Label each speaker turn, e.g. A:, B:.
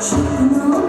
A: শুকনো